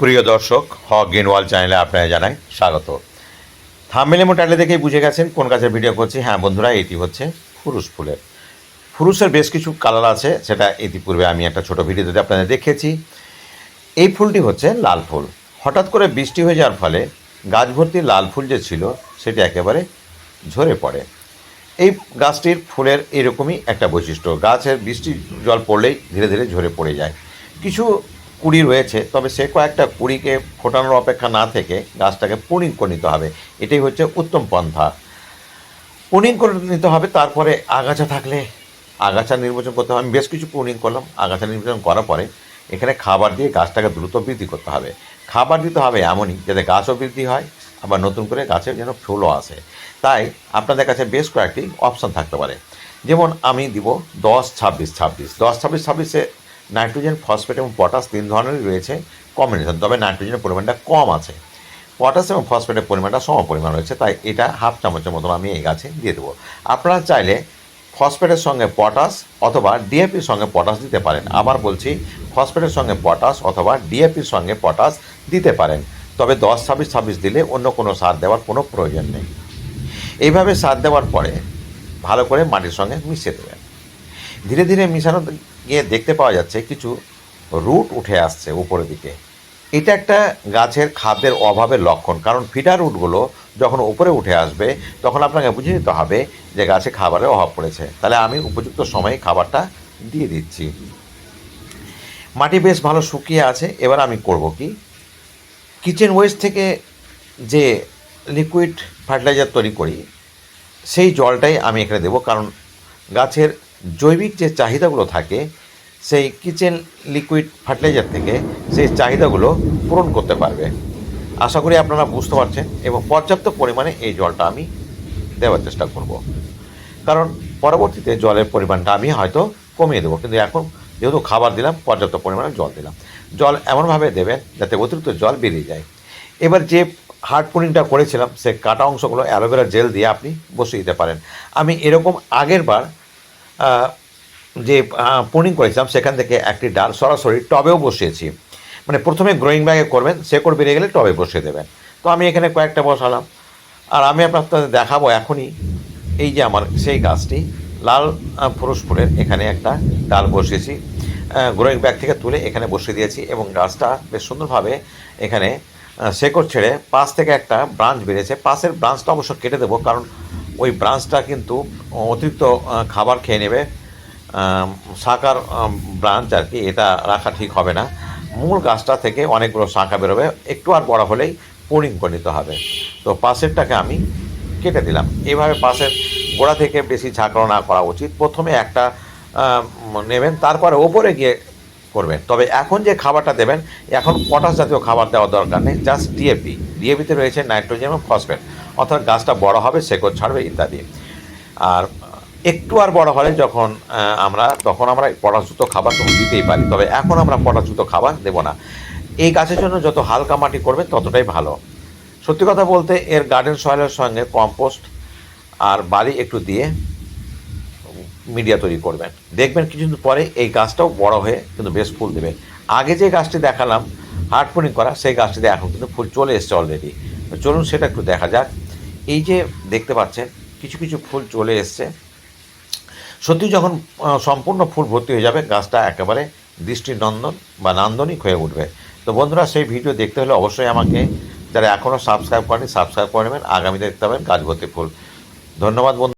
প্রিয় দর্শক, হ গেনওয়াল চ্যানেলে আপনারা জানাই স্বাগত। থামমেলে মোটালে দেখেই বুঝে গেছেন কোন গাছের ভিডিও করছি। হ্যাঁ বন্ধুরা, এটি হচ্ছে ফুরুস ফুলের। ফুরুসের বেশ কিছু কালার আছে, সেটা ইতিপূর্বে আমি একটা ছোট ভিডিওতে আপনাদের দেখেছি। এই ফুলটি হচ্ছে লাল ফুল। হঠাৎ করে বৃষ্টি হয়ে যাওয়ার ফলে গাছ ভর্তি লাল ফুল যে ছিল, সেটি একেবারে ঝরে পড়ে। এই গাছটির ফুলের এরকমই একটা বৈশিষ্ট্য। গাছের বৃষ্টি জল পড়লেই ধীরে ধীরে ঝরে পড়ে যায়। কিছু কুড়ি রয়েছে, তবে সে কয়েকটা কুড়িকে ফোটানোর অপেক্ষা না থেকে গাছটাকে পুনিং করে নিতে হবে। এটাই হচ্ছে উত্তম পন্থা। পুনিং করে নিতে হবে, তারপরে আগাছা থাকলে আগাছা নির্বাচন করতে হবে। আমি বেশ কিছু পুনিং করলাম, আগাছা নির্বাচন করার পরে এখানে খাবার দিয়ে গাছটাকে দ্রুত বৃদ্ধি করতে হবে। খাবার দিতে হবে এমনই যাতে গাছও বৃদ্ধি হয়, আবার নতুন করে গাছের যেন ফুলও আসে। তাই আপনাদের কাছে বেশ কয়েকটি অপশান থাকতে পারে। যেমন আমি দিব দশ ছাব্বিশ ছাব্বিশ। দশ ছাব্বিশ ছাব্বিশে নাইট্রোজেন, ফসফেট এবং পটাশ তিন ধরনেরই রয়েছে কম্বিনেশন তবে নাইট্রোজেনের পরিমাণটা কম আছে। পটাশ এবং ফসফেটের পরিমাণটা সম পরিমাণ রয়েছে, তাই এটা হাফ চামচের মতন আমি এই গাছে দিয়ে দেবো। আপনারা চাইলে ফসফেটের সঙ্গে পটাশ অথবা ডিএপির সঙ্গে পটাশ দিতে পারেন। আবার বলছি, ফসফেটের সঙ্গে পটাশ অথবা ডিএপির সঙ্গে পটাশ দিতে পারেন। তবে দশ, ছাব্বিশ ছাব্বিশ দিলে অন্য কোনো সার দেওয়ার কোনো প্রয়োজন নেই। এইভাবে সার দেওয়ার পরে ভালো করে মাটির সঙ্গে মিশিয়ে দেবেন। ধীরে ধীরে মিশানো গিয়ে দেখতে পাওয়া যাচ্ছে কিছু রুট উঠে আসছে উপরের দিকে। এটা একটা গাছের খাদ্যের অভাবের লক্ষণ, কারণ ফিডার রুটগুলো যখন উপরে উঠে আসবে, তখন আপনাকে বুঝে নিতে হবে যে গাছে খাবারের অভাব পড়েছে। তাহলে আমি উপযুক্ত সময়ে খাবারটা দিয়ে দিচ্ছি। মাটি বেশ ভালো শুকিয়ে আছে, এবার আমি করব কি? কিচেন ওয়েস্ট থেকে যে লিকুইড ফার্টিলাইজার তৈরি করি, সেই জলটাই আমি এখানে দেবো, কারণ গাছের জৈবিক যে চাহিদাগুলো থাকে, সেই কিচেন লিকুইড ফার্টিলাইজার থেকে সেই চাহিদাগুলো পূরণ করতে পারবে। আশা করি আপনারা বুঝতে পারছেন এবং পর্যাপ্ত পরিমাণে এই জলটা আমি দেওয়ার চেষ্টা করব। কারণ পরবর্তীতে জলের পরিমাণটা আমি হয়তো কমিয়ে দেবো, কিন্তু এখন যেহেতু খাবার দিলাম, পর্যাপ্ত পরিমাণে জল দিলাম। জল এমনভাবে দেবেন যাতে অতিরিক্ত জল বেরিয়ে যায়। এবার যে হার্ড পুনিংটা করেছিলাম, সে কাটা অংশগুলো অ্যালোভেরা জেল দিয়ে আপনি বসিয়ে দিতে পারেন। আমি এরকম আগের বার যে পুনিং করেছিলাম, সেখান থেকে একটি ডাল সরাসরি টবেও বসিয়েছি। মানে প্রথমে গ্রোয়িং ব্যাগে করবেন, শেকড় বেরিয়ে গেলে টবে বসিয়ে দেবেন। তো আমি এখানে কয়েকটা বসালাম। আর আমি আপনাদের দেখাবো এখনই এই যে আমার সেই গাছটি, লাল ফুলের এখানে একটা ডাল বসিয়েছি। গ্রোয়িং ব্যাগ থেকে তুলে এখানে বসিয়ে দিয়েছি এবং গাছটা বেশ সুন্দরভাবে এখানে শেকড় ছেড়ে পাশ থেকে একটা ব্রাঞ্চ বেরিয়েছে। পাশের ব্রাঞ্চটা অবশ্য কেটে দেবো, কারণ ওই ব্রাঞ্চটা কিন্তু অতিরিক্ত খাবার খেয়ে নেবে। শাখার ব্রাঞ্চ আর কি, এটা রাখা ঠিক হবে না। মূল গাছটা থেকে অনেকগুলো শাখা বেরোবে। একটু আর বড় হলেই পোরিং করে নিতে হবে। তো পাশেরটাকে আমি কেটে দিলাম। এভাবে পাশের গোড়া থেকে বেশি ঝাঁকড়া না করা উচিত। প্রথমে একটা নেবেন, তারপরে ওপরে গিয়ে করবেন। তবে এখন যে খাবারটা দেবেন, এখন পটাশ জাতীয় খাবার দেওয়ার দরকার নেই, জাস্ট ডিএপি ডিএপিতে রয়েছে নাইট্রোজেন এবং ফসফেট। অর্থাৎ গাছটা বড় হবে শেকড় ছাড়বে ইত্যাদি। আর একটু আর বড় হলে যখন আমরা, তখন আমরা পটাশযুক্ত খাবার তখন দিতেই পারি, তবে এখন আমরা পটাশযুক্ত খাবার দেবো না। এই গাছের জন্য যত হালকা মাটি করবে ততটাই ভালো। সত্যি কথা বলতে এর গার্ডেন সয়েলের সঙ্গে কম্পোস্ট আর বালি একটু দিয়ে মিডিয়া তৈরি করবেন। দেখবেন কিছুদিন পরে এই গাছটাও বড় হয়ে কিন্তু বেশ ফুল দেবে। আগে যে গাছটি দেখালাম হার্ড করা, সেই গাছটিতে এখন কিন্তু ফুল চলে এসছে অলরেডি চলুন সেটা একটু দেখা যাক। এই যে দেখতে পাচ্ছেন, কিছু কিছু ফুল চলে এসছে। সত্যি যখন সম্পূর্ণ ফুল ভর্তি হয়ে যাবে, গাছটা একেবারে দৃষ্টিনন্দন বা নান্দনিক হয়ে উঠবে। তো বন্ধুরা, সেই ভিডিও দেখতে হলে অবশ্যই আমাকে যারা এখনও সাবস্ক্রাইব করেনি সাবস্ক্রাইব করে নেবেন আগামী দেখতে পাবেন গাছ ভর্তি ফুল। ধন্যবাদ বন্ধু।